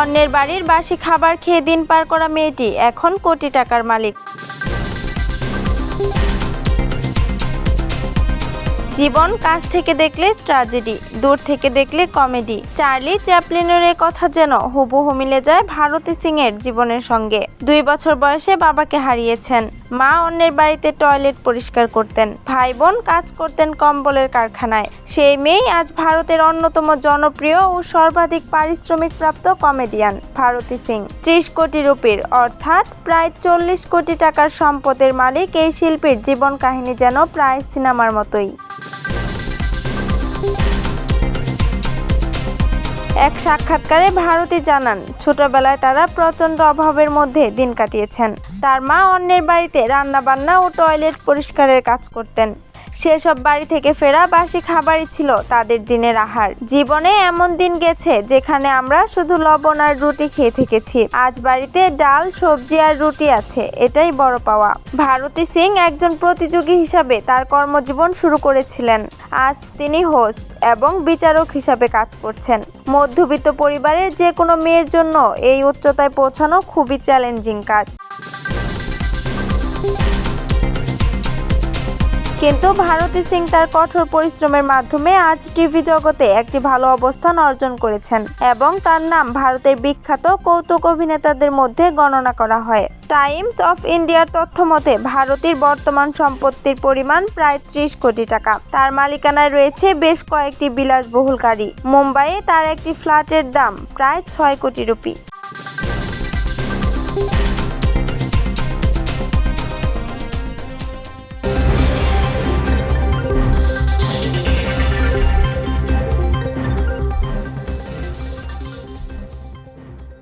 অন্যের বাড়ির বাসি খাবার খেয়ে দিন পার করা মেয়েটি এখন কোটি টাকার মালিক। জীবন কাছ থেকে দেখলে ট্র্যাজেডি দূর থেকে দেখলে কমেডি চার্লি চ্যাপলিনের কথা যেন হুবহু মিলে যায় ভারতী সিং এর জীবনের সঙ্গে। দুই বছর বয়সে বাবাকে হারিয়েছেন। মা অন্যের বাড়িতে টয়লেট পরিষ্কার করতেন। ভাই বোন কাজ করতেন কম্বলের কারখানায়। সেই মেয়েই আজ ভারতের অন্যতম জনপ্রিয় ও সর্বাধিক পারিশ্রমিক প্রাপ্ত কমেডিয়ান ভারতী সিং। ত্রিশ কোটি রুপির, অর্থাৎ প্রায় চল্লিশ কোটি টাকার সম্পদের মালিক এই শিল্পীর জীবন কাহিনী যেন প্রায় সিনেমার মতোই। এক সাক্ষাৎকারে ভারতী জানান, ছোটবেলায় তারা প্রচণ্ড অভাবের মধ্যে দিন কাটিয়েছেন। তার মা অন্যের বাড়িতে রান্নাবান্না ও টয়লেট পরিষ্কারের কাজ করতেন। সেসব বাড়ি থেকে ফেরা বাসি খাবারই ছিল তাদের দিনের আহার। জীবনে এমন দিন গেছে যেখানে আমরা শুধু লবণ আর রুটি খেয়ে থেকেছি। আজ বাড়িতে ডাল, সবজি আর রুটি আছে, এটাই বড় পাওয়া। ভারতী সিং একজন প্রতিযোগী হিসাবে তার কর্মজীবন শুরু করেছিলেন। আজ তিনি হোস্ট এবং বিচারক হিসাবে কাজ করছেন। মধ্যবিত্ত পরিবারের যে কোনো মেয়ের জন্য এই উচ্চতায় পৌঁছানো খুবই চ্যালেঞ্জিং কাজ। কিন্তু ভারতী সিং তার কঠোর পরিশ্রমের মাধ্যমে আজ টিভি জগতে একটি ভালো অবস্থান অর্জন করেছেন এবং তার নাম ভারতের বিখ্যাত কৌতুক অভিনেতাদের মধ্যে গণনা করা হয়। টাইমস অফ ইন্ডিয়ার তথ্য মতে, ভারতীর বর্তমান সম্পত্তির পরিমাণ প্রায় ত্রিশ কোটি টাকা। তার মালিকানায় রয়েছে বেশ কয়েকটি বিলাসবহুল গাড়ি। মুম্বাইয়ে তার একটি ফ্ল্যাটের দাম প্রায় ছয় কোটি রুপি।